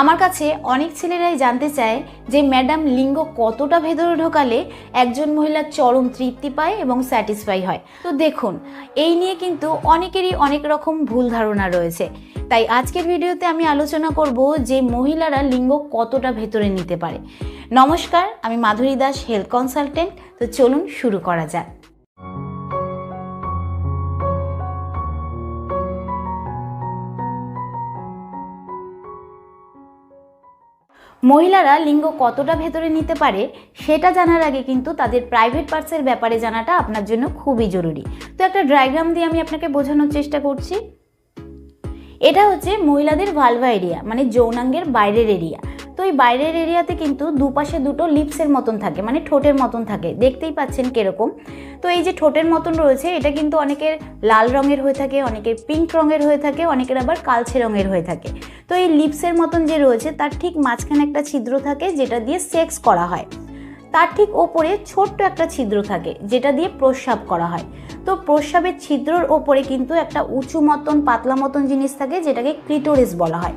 আমার কাছে অনেক ছেলেরাই জানতে চায় যে ম্যাডাম লিঙ্গ কতটা ভেতরে ঢোকালে একজন মহিলা চরম তৃপ্তি পায় এবং স্যাটিসফাই হয়। তো দেখুন, এই নিয়ে কিন্তু অনেকেরই অনেক রকম ভুল ধারণা রয়েছে। তাই আজকের ভিডিওতে আমি আলোচনা করব যে মহিলারা লিঙ্গ কতটা ভেতরে নিতে পারে। নমস্কার, আমি মাধুরী দাস, হেলথ কনসালটেন্ট। তো চলুন শুরু করা যাক। মহিলারা লিঙ্গ কতটা ভেতরে নিতে পারে সেটা জানার আগে কিন্তু তাদের প্রাইভেট পার্টসের ব্যাপারে জানাটা আপনার জন্য খুবই জরুরি। তো একটা ডায়াগ্রাম দিয়ে আমি আপনাকে বোঝানোর চেষ্টা করছি। এটা হচ্ছে মহিলাদের ভালভা এরিয়া মানে যৌনাঙ্গের বাইরের এরিয়া এই বাইরের এরিয়াতে কিন্তু দুপাশে দুটো লিপসের মতন থাকে মানে ঠোঁটের মতন থাকে। দেখতেই পাচ্ছেন কীরকম। তো এই যে ঠোঁটের মতন রয়েছে, এটা কিন্তু অনেকের লাল রঙের হয়ে থাকে, অনেকের পিঙ্ক রঙের হয়ে থাকে, অনেকের আবার কালচে রঙের হয়ে থাকে। তো এই লিপসের মতন যে রয়েছে, তার ঠিক মাঝখানে একটা ছিদ্র থাকে, যেটা দিয়ে সেক্স করা হয়। তার ঠিক ওপরে ছোট্ট একটা ছিদ্র থাকে, যেটা দিয়ে প্রস্রাব করা হয়। তো প্রস্রাবের ছিদ্রর ওপরে কিন্তু একটা উঁচু মতন, পাতলা মতন জিনিস থাকে, যেটাকে ক্লিটোরিস বলা হয়।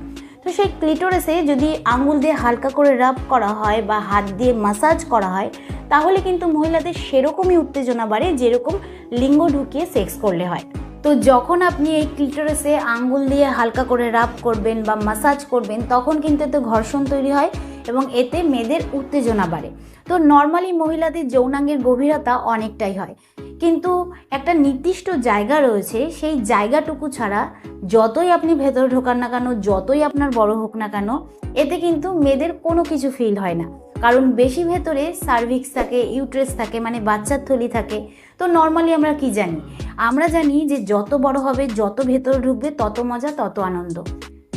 সেই ক্লিটোরেসে যদি আঙুল দিয়ে হালকা করে রাব করা হয় বা হাত দিয়ে মাসাজ করা হয়, তাহলে কিন্তু মহিলাদের সেরকমই উত্তেজনা বাড়ে, যেরকম লিঙ্গ ঢুকিয়ে সেক্স করলে হয়। তো যখন আপনি এই ক্লিটোরিসে আঙ্গুল দিয়ে হালকা করে রাব করবেন বা মাসাজ করবেন, তখন কিন্তু এতে ঘর্ষণ তৈরি হয় এবং এতে মেয়েদের উত্তেজনা বাড়ে। তো নর্মালি মহিলাদের যৌনাঙ্গের গভীরতা অনেকটাই হয়। কিন্তু একটা নির্দিষ্ট জায়গা রয়েছে, সেই জায়গাটুকু ছাড়া যতই আপনি ভেতরে ঢোকান না কেন, যতই আপনার বড় হোক না কেন, এতে কিন্তু মেয়েদের কোনো কিছু ফিল হয় না। কারণ বেশি ভেতরে সার্ভিক্স থাকে ইউট্রেস থাকে মানে বাচ্চার থলি থাকে। তো নর্মালি আমরা কি জানি? আমরা জানি যে যত বড় হবে, যত ভেতরে ঢুকবে, তত মজা, তত আনন্দ।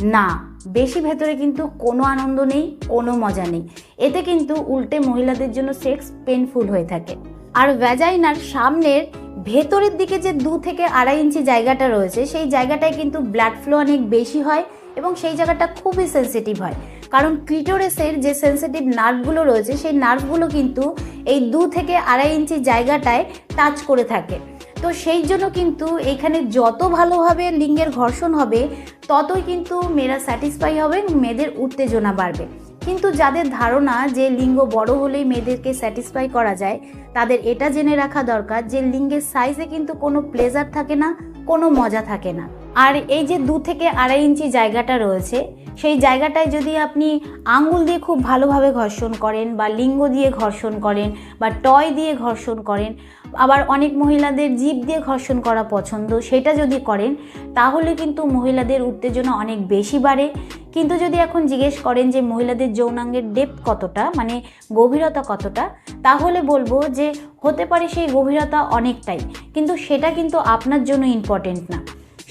না, বেশি ভেতরে কিন্তু কোনো আনন্দ নেই, কোনো মজা নেই। এতে কিন্তু উল্টে মহিলাদের জন্য সেক্স পেনফুল হয়ে থাকে। আর ভ্যাজাইনার সামনের ভেতরের দিকে যে দু থেকে আড়াই ইঞ্চি জায়গাটা রয়েছে, সেই জায়গাটায় কিন্তু ব্লাড ফ্লো অনেক বেশি হয় এবং সেই জায়গাটা খুবই সেন্সিটিভ হয়। কারণ ক্লিটোরেসের যে সেন্সিটিভ নার্ভগুলো রয়েছে, সেই নার্ভগুলো কিন্তু এই দু থেকে আড়াই ইঞ্চি জায়গাটায় টাচ করে থাকে। তো সেই জন্য কিন্তু এখানে যত ভালোভাবে লিঙ্গের ঘর্ষণ হবে, ততই কিন্তু মেয়েরা স্যাটিসফাই হবে মেয়েদের উত্তেজনা বাড়বে। কিন্তু যাদের ধারণা যে লিঙ্গ বড় হলেই মেয়েদেরকে স্যাটিসফাই করা যায়, তাদের এটা জেনে রাখা দরকার যে লিঙ্গের সাইজে কিন্তু কোনো প্লেজার থাকে না, কোনো মজা থাকে না। আর এই যে দু থেকে আড়াই ইঞ্চি জায়গাটা রয়েছে, সেই জায়গাটায় যদি আপনি আঙুল দিয়ে খুব ভালোভাবে ঘর্ষণ করেন বা লিঙ্গ দিয়ে ঘর্ষণ করেন বা টয় দিয়ে ঘর্ষণ করেন, আবার অনেক মহিলাদের জীব দিয়ে ঘর্ষণ করা পছন্দ, সেটা যদি করেন, তাহলে কিন্তু মহিলাদের উত্তেজনা অনেক বেশি বাড়ে। কিন্তু যদি এখন জিজ্ঞেস করেন যে মহিলাদের যৌনাঙ্গের ডেপথ কতটা মানে গভীরতা কতটা, তাহলে বলব যে হতে পারে সেই গভীরতা অনেকটাই, কিন্তু সেটা কিন্তু আপনার জন্য ইম্পর্টেন্ট না।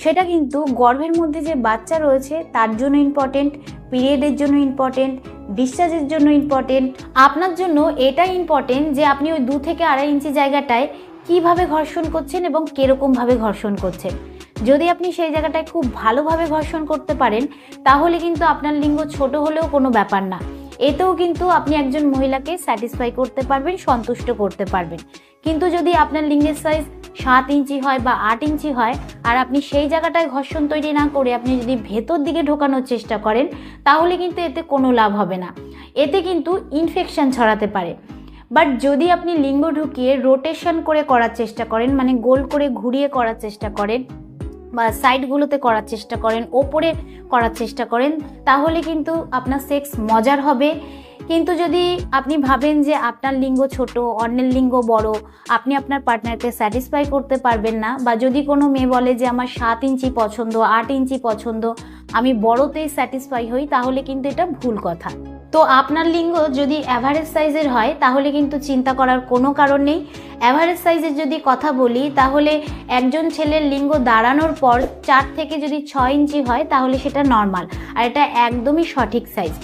সেটা কিন্তু গর্ভের মধ্যে যে বাচ্চা রয়েছে, তার জন্য ইম্পর্টেন্ট পিরিয়ডের জন্য ইম্পর্টেন্ট ডিসচার্জের জন্য ইম্পর্টেন্ট আপনার জন্য এটা ইম্পর্টেন্ট যে আপনি ওই দু থেকে আড়াই ইঞ্চি জায়গাটায় কীভাবে ঘর্ষণ করছেন এবং কীরকমভাবে ঘর্ষণ করছেন। যদি আপনি সেই জায়গাটায় খুব ভালোভাবে ঘর্ষণ করতে পারেন, তাহলে কিন্তু আপনার লিঙ্গ ছোট হলেও কোনো ব্যাপার না। এতেও কিন্তু আপনি একজন মহিলাকে স্যাটিসফাই করতে পারবেন, সন্তুষ্ট করতে পারবেন। কিন্তু যদি আপনার লিঙ্গের সাইজ সাত ইঞ্চি হয় বা আট ইঞ্চি হয়, আর আপনি সেই জায়গাটায় ঘর্ষণ তৈরি না করে আপনি যদি ভেতর দিকে ঢোকানোর চেষ্টা করেন, তাহলে কিন্তু এতে কোনো লাভ হবে না। এতে কিন্তু ইনফেকশন ছড়াতে পারে। বাট যদি আপনি লিঙ্গ ঢুকিয়ে রোটেশন করে করার চেষ্টা করেন মানে গোল করে ঘুরিয়ে করার চেষ্টা করেন সাইডগুলোতে করার চেষ্টা করেন, ওপরে করার চেষ্টা করেন, তাহলে কিন্তু আপনার সেক্স মজার হবে। কিন্তু যদি আপনি ভাবেন যে আপনার লিঙ্গ ছোট, অন্যের লিঙ্গ বড়, আপনি আপনার পার্টনারকে স্যাটিসফাই করতে পারবেন না, বা যদি কোনো মেয়ে বলে যে আমার সাত ইঞ্চি পছন্দ, আট ইঞ্চি পছন্দ, আমি বড়তেই স্যাটিসফাই হই, তাহলে কিন্তু এটা ভুল কথা। তো আপনার লিঙ্গ যদি অ্যাভারেজ সাইজের হয়, তাহলে কিন্তু চিন্তা করার কোনো কারণ নেই। অ্যাভারেজ সাইজের যদি কথা বলি, তাহলে একজন ছেলের লিঙ্গ দাঁড়ানোর পর চার থেকে যদি ছয় ইঞ্চি হয়, তাহলে সেটা নর্মাল আর এটা একদমই সঠিক সাইজ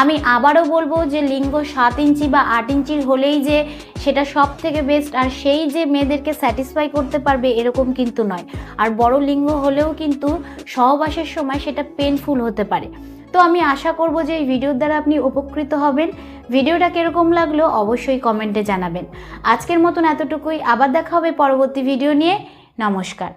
আমি আবারও বলব যে লিঙ্গ সাত ইঞ্চি বা আট ইঞ্চির হলেই যে সেটা সব থেকে বেস্ট আর সেই যে মেয়েদেরকে স্যাটিসফাই করতে পারবে, এরকম কিন্তু নয়। আর বড় লিঙ্গ হলেও কিন্তু সহবাসের সময় সেটা পেনফুল হতে পারে। তো আমি আশা করব যে এই ভিডিওর দ্বারা আপনি উপকৃত হবেন। ভিডিওটা কীরকম লাগল অবশ্যই কমেন্টে জানাবেন। আজকের মতন এতটুকুই। আবার দেখা হবে পরবর্তী ভিডিও নিয়ে। নমস্কার।